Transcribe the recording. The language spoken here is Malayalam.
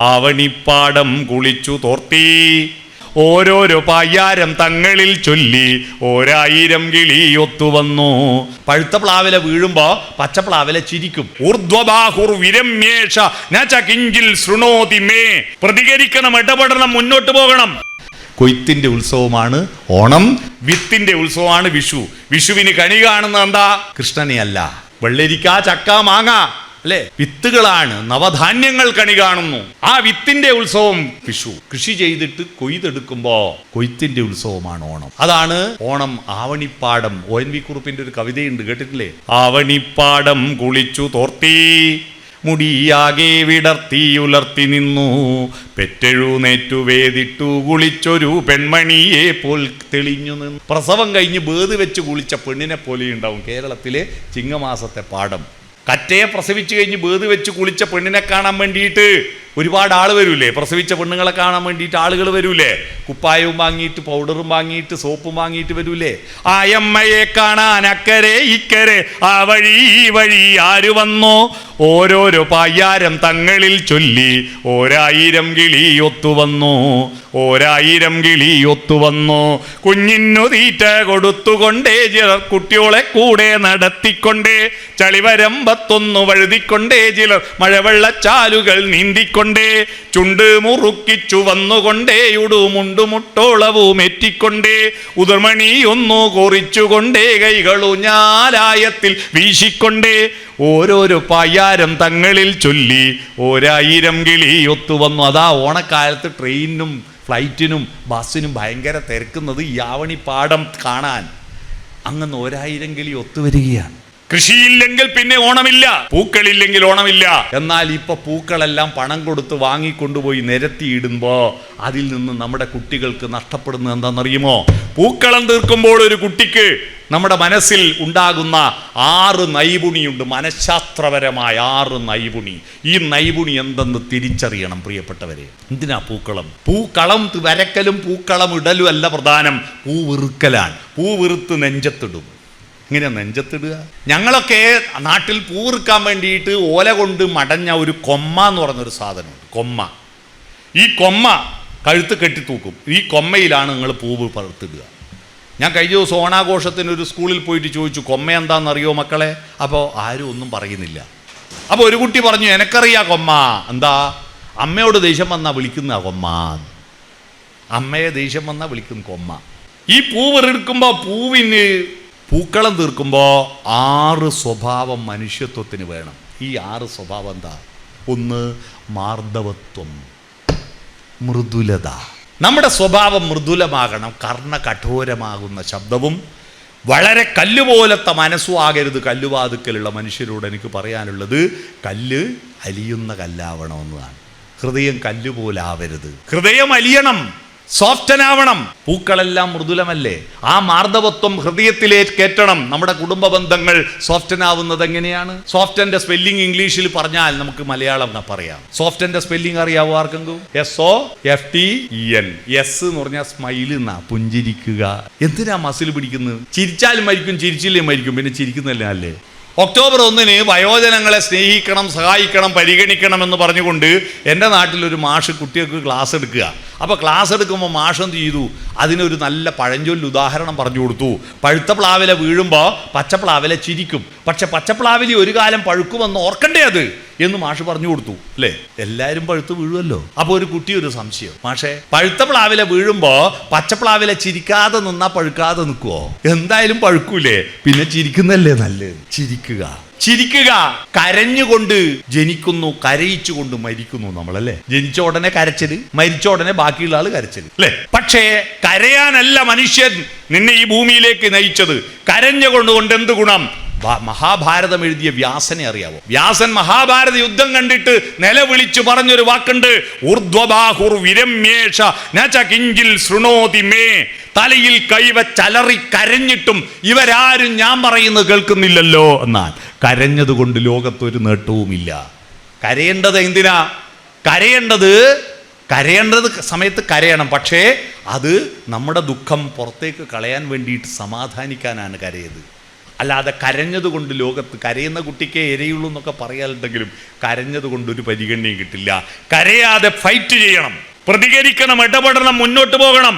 ആവണിപ്പാടം കുളിച്ചു തോർത്തി. ഓരോരോ പയ്യാരം തങ്ങളിൽ ചൊല്ലി ഓരായിരം കിളി ഒത്തുവന്നു പഴുത്ത പ്ലാവില വീഴുമ്പോ പച്ച പ്ലാവില ചിരിക്കും. ഊർധ്വബാഹുർ വിരമ്യേഷ നച കിഞ്ചിൽ ശൃണോതി മേ. പ്രതികരിക്കണം ഇടപെടണം മുന്നോട്ട് പോകണം. കൊയ്ത്തിന്റെ ഉത്സവമാണ് ഓണം. വിത്തിന്റെ ഉത്സവമാണ് വിഷു. വിഷുവിന് കണി കാണുന്ന എന്താ? കൃഷ്ണനെ അല്ല വെള്ളരിക്ക ചക്ക മാങ്ങ. അല്ലെ? വിത്തുകളാണ്. നവധാന്യങ്ങൾ കണി കാണുന്നു. ആ വിത്തിന്റെ ഉത്സവം വിഷു. കൃഷി ചെയ്തിട്ട് കൊയ്തെടുക്കുമ്പോ കൊയ്ത്തിന്റെ ഉത്സവമാണ് ഓണം. അതാണ് ഓണം ആവണിപ്പാടം. ഒ എൻ വി കുറുപ്പിന്റെ ഒരു കവിതയുണ്ട് കേട്ടിട്ടില്ലേ? ആവണിപ്പാടം കുളിച്ചു തോർത്തി മുടിയാകെ വിടർത്തി ഉലർത്തി നിന്നു. പെറ്റെഴുന്നേറ്റു വേദിട്ടു കുളിച്ചൊരു പെൺമണിയെ പോൽ തെളിഞ്ഞു നിന്നു. പ്രസവം കഴിഞ്ഞ് ബേദ് വെച്ച് കുളിച്ച പെണ്ണിനെ പോലെ ഉണ്ടാവും കേരളത്തിലെ ചിങ്ങമാസത്തെ പാടം. കറ്റയെ പ്രസവിച്ചു കഴിഞ്ഞ് ബേത് വെച്ച് കുളിച്ച പെണ്ണിനെ കാണാൻ വേണ്ടിയിട്ട് ഒരുപാട് ആൾ വരൂലേ. പ്രസവിച്ച പെണ്ണുങ്ങളെ കാണാൻ വേണ്ടിയിട്ട് ആളുകൾ വരൂലേ. കുപ്പായവും വാങ്ങിയിട്ട് പൗഡറും വാങ്ങിയിട്ട് സോപ്പും വാങ്ങിയിട്ട് വരൂലേ. ആയമ്മയെ കാണാൻ അക്കരെ ഇക്കരെ ആ വഴി ഈ വഴി ആര് വന്നോ? ഓരോരോ പായാരം തങ്ങളിൽ ചൊല്ലി ഓരായിരം കിളി ഒത്തുവന്നു ഓരായിരം കിളി ഒത്തുവന്നു കുഞ്ഞിനു തീറ്റ കൊടുത്തുകൊണ്ടേ ചിലർ കുട്ടിയോളെ കൂടെ നടത്തിക്കൊണ്ടേ ചളിവരമ്പത്തൊന്നു വഴുതിക്കൊണ്ടേ ചിലർ മഴവെള്ളച്ചാലുകൾ നീന്തിക്കൊണ്ടേ ചുണ്ട് മുറുക്കിച്ചു വന്നുകൊണ്ടേ ഉടുമുണ്ടുമുട്ടോളവും എറ്റിക്കൊണ്ടേ ഉതിർമണി ഒന്നു കുറിച്ചുകൊണ്ടേ കൈകളു ഞാലായത്തിൽ വീശിക്കൊണ്ടേ ഓരോരോ പയ്യാരം തങ്ങളിൽ ചൊല്ലി ഒരായിരം കിളി ഒത്തുവന്നു. അതാ ഓണക്കാലത്ത് ട്രെയിനിനും ഫ്ലൈറ്റിനും ബസ്സിനും ഭയങ്കര തിരക്കുന്നത് യാവണി പാടം കാണാൻ. അങ്ങനെ ഒരായിരം കിളി ഒത്തുവരികയാണ്. കൃഷിയില്ലെങ്കിൽ പിന്നെ ഓണമില്ല പൂക്കളില്ലെങ്കിൽ ഓണമില്ല. എന്നാൽ ഇപ്പൊ പൂക്കളെല്ലാം പണം കൊടുത്ത് വാങ്ങിക്കൊണ്ടുപോയി നിരത്തിയിടുമ്പോ അതിൽ നിന്ന് നമ്മുടെ കുട്ടികൾക്ക് നഷ്ടപ്പെടുന്നത് എന്താണെന്നറിയുമോ? പൂക്കളം തീർക്കുമ്പോൾ ഒരു കുട്ടിക്ക് നമ്മുടെ മനസ്സിൽ ഉണ്ടാകുന്ന ആറ് നൈപുണിയുണ്ട്. മനഃശാസ്ത്രപരമായ ആറ് നൈപുണി. ഈ നൈപുണി എന്തെന്ന് തിരിച്ചറിയണം പ്രിയപ്പെട്ടവരെ. എന്തിനാ പൂക്കളം? പൂക്കളം വരക്കലും പൂക്കളം ഇടലും അല്ല പ്രധാനം. പൂവിറുക്കലാണ് പൂവിറുത്ത് നെഞ്ചത്തിടും. ഇങ്ങനെ നെഞ്ചത്തിടുക. ഞങ്ങളൊക്കെ നാട്ടിൽ പൂർക്കാൻ വേണ്ടിയിട്ട് ഓല കൊണ്ട് മടഞ്ഞ ഒരു കൊമ്മ എന്ന് പറഞ്ഞൊരു സാധനമുണ്ട്. കൊമ്മ. ഈ കൊമ്മ കഴുത്ത് കെട്ടി തൂക്കും ഈ കൊമ്മയിലാണ് നിങ്ങൾ പൂവ് പറത്തിടുക. ഞാൻ കഴിഞ്ഞ ദിവസം ഓണാഘോഷത്തിന് ഒരു സ്കൂളിൽ പോയിട്ട് ചോദിച്ചു കൊമ്മ എന്താണെന്നറിയോ മക്കളെ? അപ്പോൾ ആരും ഒന്നും പറയുന്നില്ല. അപ്പോൾ ഒരു കുട്ടി പറഞ്ഞു എനക്കറിയാ കൊമ്മ. എന്താ? അമ്മയോട് ദേഷ്യം വന്നാൽ വിളിക്കുന്ന കൊമ്മ. അമ്മയെ ദേഷ്യം വന്നാൽ വിളിക്കുന്ന കൊമ്മ. ഈ പൂവ് എടുക്കുമ്പോൾ പൂവിന് പൂക്കളം തീർക്കുമ്പോൾ ആറ് സ്വഭാവം മനുഷ്യത്വത്തിന് വേണം. ഈ ആറ് സ്വഭാവം എന്താ? ഒന്ന് മാർദ്ദവത്വം മൃദുലത. നമ്മുടെ സ്വഭാവം മൃദുലമാകണം കർണ കഠോരമാകുന്ന ശബ്ദവും വളരെ കല്ലുപോലത്തെ മനസ്സും ആകരുത് കല്ലുവാതുക്കലുള്ള മനുഷ്യരോട് എനിക്ക് പറയാനുള്ളത് കല്ല് അലിയുന്ന കല്ലാവണമെന്നതാണ് ഹൃദയം കല്ലുപോലാവരുത്. ഹൃദയം അലിയണം. സോഫ്റ്റനാവണം. പൂക്കളെല്ലാം മൃദുലമല്ലേ? ആ മാർദ്ദവത്വം ഹൃദയത്തിലേക്ക് കയറ്റണം. നമ്മുടെ കുടുംബ ബന്ധങ്ങൾ സോഫ്റ്റനാവുന്നത് എങ്ങനെയാണ്? സോഫ്റ്റന്റെ സ്പെല്ലിംഗ് ഇംഗ്ലീഷിൽ പറഞ്ഞാൽ നമുക്ക് മലയാളം പറയാം. സോഫ്റ്റന്റെ സ്പെല്ലിംഗ് അറിയാവോ ആർക്കെങ്കിലും S O F T N S എന്ന് പറഞ്ഞാൽ സ്മൈൽ എന്നാ പുഞ്ചിരിക്കുക. എന്തിനാ മസിൽ പിടിക്കുന്നത് ചിരിച്ചാലും മരിക്കും ചിരിച്ചില്ലേ മരിക്കും പിന്നെ ചിരിക്കുന്നല്ലേ അല്ലേ ഒക്ടോബർ ഒന്നിന് വയോജനങ്ങളെ സ്നേഹിക്കണം സഹായിക്കണം പരിഗണിക്കണം എന്ന് പറഞ്ഞുകൊണ്ട് എന്റെ നാട്ടിലൊരു മാഷ് കുട്ടികൾക്ക് ക്ലാസ് എടുക്കുക. അപ്പോൾ ക്ലാസ് എടുക്കുമ്പോൾ മാഷ് എന്ത് ചെയ്തു? അതിനൊരു നല്ല പഴഞ്ചൊല്ല് ഉദാഹരണം പറഞ്ഞു കൊടുത്തു. പഴുത്ത പ്ലാവില വീഴുമ്പോൾ പച്ചപ്ലാവില ചിരിക്കും. പക്ഷെ പച്ചപ്ലാവിലി ഒരു കാലം പഴുക്കുമെന്ന് ഓർക്കണ്ടേ അത്? എന്ന് മാഷ് പറഞ്ഞു കൊടുത്തു. അല്ലേ? എല്ലാവരും പഴുത്ത് വീഴുമല്ലോ അപ്പോൾ ഒരു കുട്ടി ഒരു സംശയം. മാഷേ പഴുത്ത പ്ലാവില വീഴുമ്പോൾ പച്ചപ്ലാവില ചിരിക്കാതെ നിന്നാ പഴുക്കാതെ നിൽക്കുമോ എന്തായാലും പഴുക്കൂലേ. പിന്നെ ചിരിക്കുന്നല്ലേ നല്ലത്? ചിരിക്കുക. ചിരിക്കുക. കരഞ്ഞുകൊണ്ട് ജനിക്കുന്നു കരയിച്ചുകൊണ്ട് മരിക്കുന്നു നമ്മളല്ലേ? ജനിച്ച ഉടനെ കരച്ചത് മരിച്ച ഉടനെ ബാക്കിയുള്ള ആൾ കരച്ചത് അല്ലേ? പക്ഷേ കരയാനല്ല മനുഷ്യൻ നിന്നെ ഈ ഭൂമിയിലേക്ക് നയിച്ചത്. കരഞ്ഞുകൊണ്ട് കൊണ്ട് എന്ത് ഗുണം? മഹാഭാരതം എഴുതിയ വ്യാസനെ അറിയാവോ? വ്യാസൻ മഹാഭാരത യുദ്ധം കണ്ടിട്ട് നിലവിളിച്ചു പറഞ്ഞൊരു വാക്കുണ്ട്. ഊർധ്വബാഹുർ വിരമ്യേഷ കിഞ്ചിൽ ശൃണോതി മേ. തലയിൽ കൈവച്ചലറി കരഞ്ഞിട്ടും ഇവരാരും ഞാൻ പറയുന്നത് കേൾക്കുന്നില്ലല്ലോ എന്നാൽ കരഞ്ഞതുകൊണ്ട് ലോകത്തൊരു നേട്ടവുമില്ല. കരയേണ്ടത് എന്തിനാ? കരയേണ്ടത് കരയേണ്ടത് സമയത്ത് കരയണം. പക്ഷേ അത് നമ്മുടെ ദുഃഖം പുറത്തേക്ക് കളയാൻ വേണ്ടിയിട്ട് സമാധാനിക്കാനാണ് കരയത്. അല്ലാതെ കരഞ്ഞതുകൊണ്ട് ലോകത്ത് കരയുന്ന കുട്ടിക്കേ എരയുള്ളൂ എന്നൊക്കെ പറയാറുണ്ടെങ്കിലും കരഞ്ഞതുകൊണ്ട് ഒരു പരിഗണനയും കിട്ടില്ല. കരയാതെ ഫൈറ്റ് ചെയ്യണം. പ്രതികരിക്കണം ഇടപെടണം മുന്നോട്ട് പോകണം.